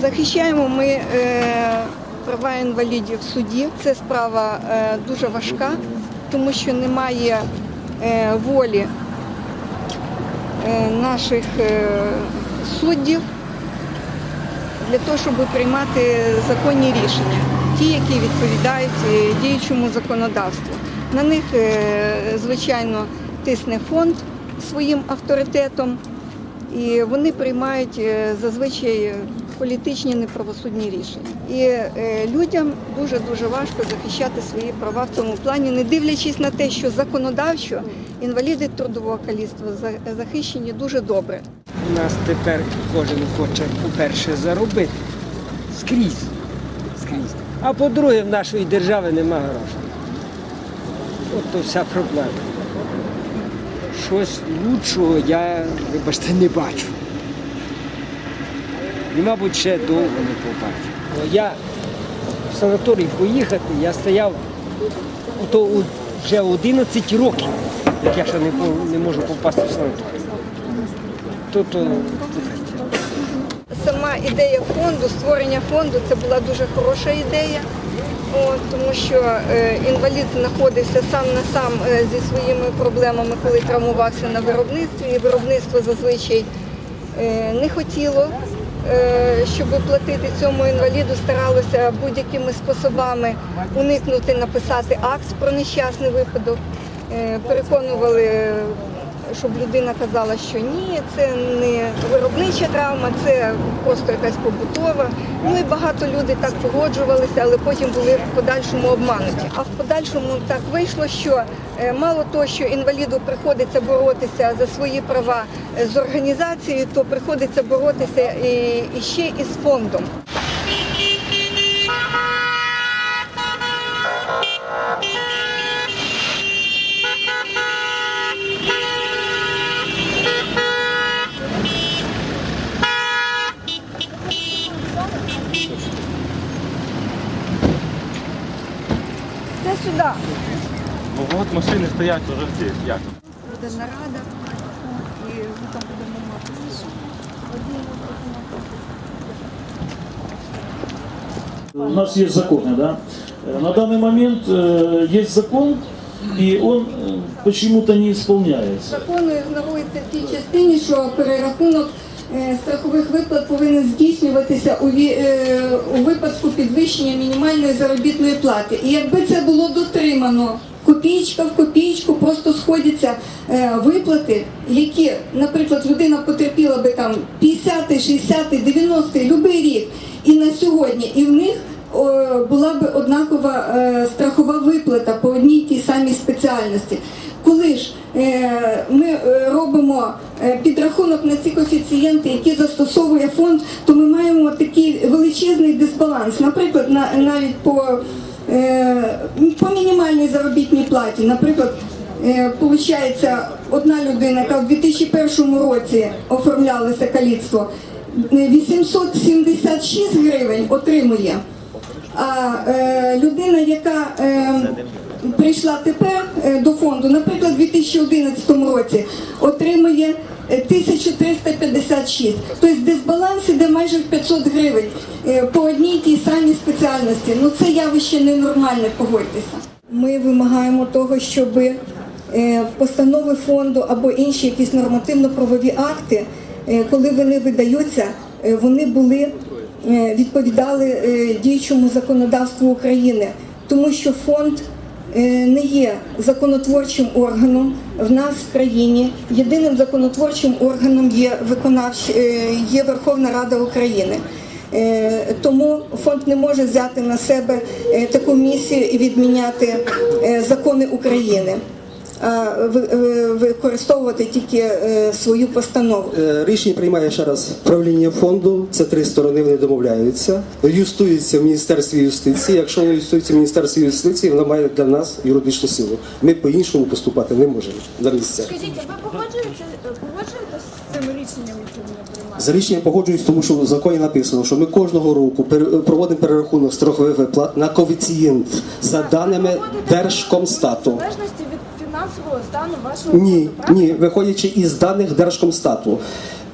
Захищаємо ми е, права інвалідів в суді. Це справа е, дуже важка, тому що немає е, волі наших суддів для того, щоб приймати законні рішення, ті, які відповідають діючому законодавству. На них, звичайно, тисне фонд своїм авторитетом, і вони приймають зазвичай політичні неправосудні рішення. І е, людям дуже дуже важко захищати свої права в цьому плані, не дивлячись на те, що законодавчо інваліди трудового каліцтва захищені дуже добре. У нас тепер кожен хоче, по-перше, заробити скрізь. скрізь. А по-друге, в нашої держави нема грошей. От то вся проблема. Щось лучшого я, вибачте, не бачу. І, мабуть, ще довго не побачу. Я в санаторій поїхати, я стояв ото вже 11 років, як я ще не, не можу попасти в санаторій. То, то, Сама ідея фонду, створення фонду це була дуже хороша ідея, От, тому що е, інвалід знаходився сам на сам е, зі своїми проблемами, коли травмувався на виробництві. І виробництво зазвичай е, не хотіло, е, щоб платити цьому інваліду, старалося будь-якими способами уникнути написати акт про нещасний випадок. Е, Переконували щоб людина казала, що ні, це не виробнича травма, це просто якась побутова. Ну і багато людей так погоджувалися, але потім були в подальшому обмануті. А в подальшому так вийшло, що е, мало того, що інваліду приходиться боротися за свої права е, з організацією, то приходиться боротися і, і ще і з фондом. Це сюди. Ну от машини стоять вже всі. Як? Буде нарада, і ми там будемо мати. У нас есть законы, да? Э, На данный момент э, есть закон, и он э, почему-то не исполняется. Закону ігнорується в тій частині, що перерахунок е, страхових виплат повинен здійснюватися у, ві- е, у випадку підвищення мінімальної заробітної плати. І якби це було дотримано, копійка в копійку просто сходяться е, виплати, які, наприклад, людина потерпіла би там 50, 60, 90, будь-який рік, і на сьогодні, і в них була б однакова е, страхова виплата по одній тій самій спеціальності. Коли ж е, ми е, робимо е, підрахунок на ці коефіцієнти, які застосовує фонд, то ми маємо такий величезний дисбаланс. Наприклад, на, навіть по, по мінімальній заробітній платі, наприклад, Е, Получається, одна людина, яка в 2001 році оформлялося каліцтво, е, 876 гривень отримує. А е, людина, яка е, прийшла тепер е, до фонду, наприклад, у 2011 році, отримує е, 1356. Тобто дисбаланс іде майже в 500 гривень е, по одній тій самій спеціальності. Ну це явище ненормальне, погодьтеся. Ми вимагаємо того, щоб е, постанови фонду або інші якісь нормативно-правові акти, е, коли вони видаються, вони були відповідали діючому законодавству України, тому що фонд не є законотворчим органом в нас в країні. Єдиним законотворчим органом є виконавч... е, є Верховна Рада України. Е, Тому фонд не може взяти на себе е, таку місію і відміняти е, закони України, а ви- е, використовувати тільки е, свою постанову. Е, Рішення приймає ще раз правління фонду. Це три сторони, вони домовляються. Юстується в Міністерстві юстиції. Якщо воно юстується в Міністерстві юстиції, воно має для нас юридичну силу. Ми по-іншому поступати не можемо на місцях. Скажіть, ви погоджуєтеся погоджуєтесь з цими рішеннями, які вони приймають? За рішенням погоджуюсь, тому що в законі написано, що ми кожного року проводимо перерахунок страхових виплат на коефіцієнт за даними Держкомстату. Залежності від фінансового стану вашого Ні, фонду, ні, виходячи із даних Держкомстату.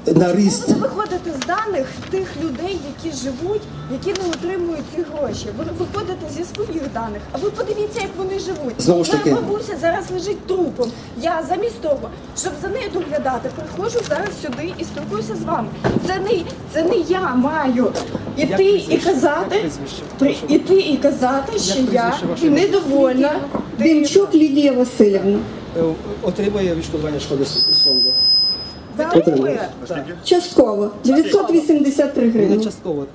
На ріст Ви виходите з даних тих людей, які живуть, які не отримують ці гроші. Ви виходите зі своїх даних, а ви подивіться, як вони живуть. Знову ж таки. Моя бабуся зараз лежить трупом. Я замість того, щоб за нею доглядати, приходжу зараз сюди і спілкуюся з вами. Це не це не я маю іти і казати, при іти і казати, що я недовольна. Демчук Лідія Васильівна. Е, Отримує відшкодування шкоди з фонду. Дякую. Частково 983 гривні. частково.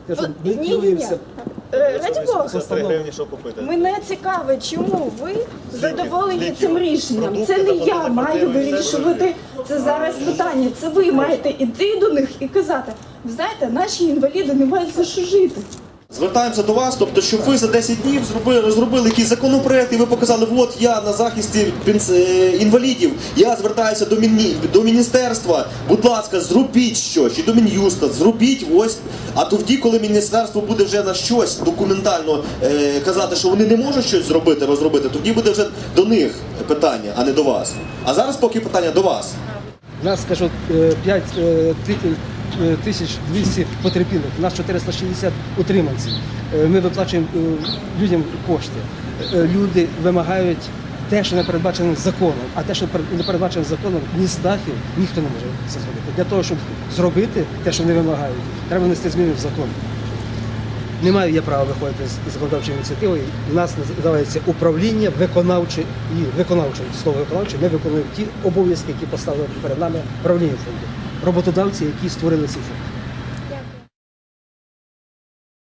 Ні, ні, ні. Е, Раді Бога. гривні, що купити. Мене цікавить, чому ви задоволені цим рішенням. Це не я маю вирішувати це зараз питання. Це ви маєте іти до них і казати. Ви знаєте, наші інваліди не мають за що жити. Звертаємося до вас, тобто, щоб ви за 10 днів зробили, розробили якийсь законопроект, і ви показали, от я на захисті е, інвалідів, я звертаюся до, міні, до міністерства, будь ласка, зробіть щось, і до Мін'юста, зробіть ось. А тоді, коли міністерство буде вже на щось документально е, казати, що вони не можуть щось зробити, розробити, тоді буде вже до них питання, а не до вас. А зараз поки питання до вас. У нас, скажу, 5 тисяч 200 потерпілих, у нас 460 утриманців. Е, Ми виплачуємо е, людям кошти. Е, Люди вимагають те, що не передбачено законом, а те, що не передбачено законом, ні стахів, ніхто не може це зробити. Для того, щоб зробити те, що вони вимагають, треба внести зміни в закон. Не маю я права виходити з законодавчою ініціативою. У нас називається управління виконавче і виконавче слово виконавче. Ми виконуємо ті обов'язки, які поставили перед нами правління фонду, роботодавці, які створили цей фонд.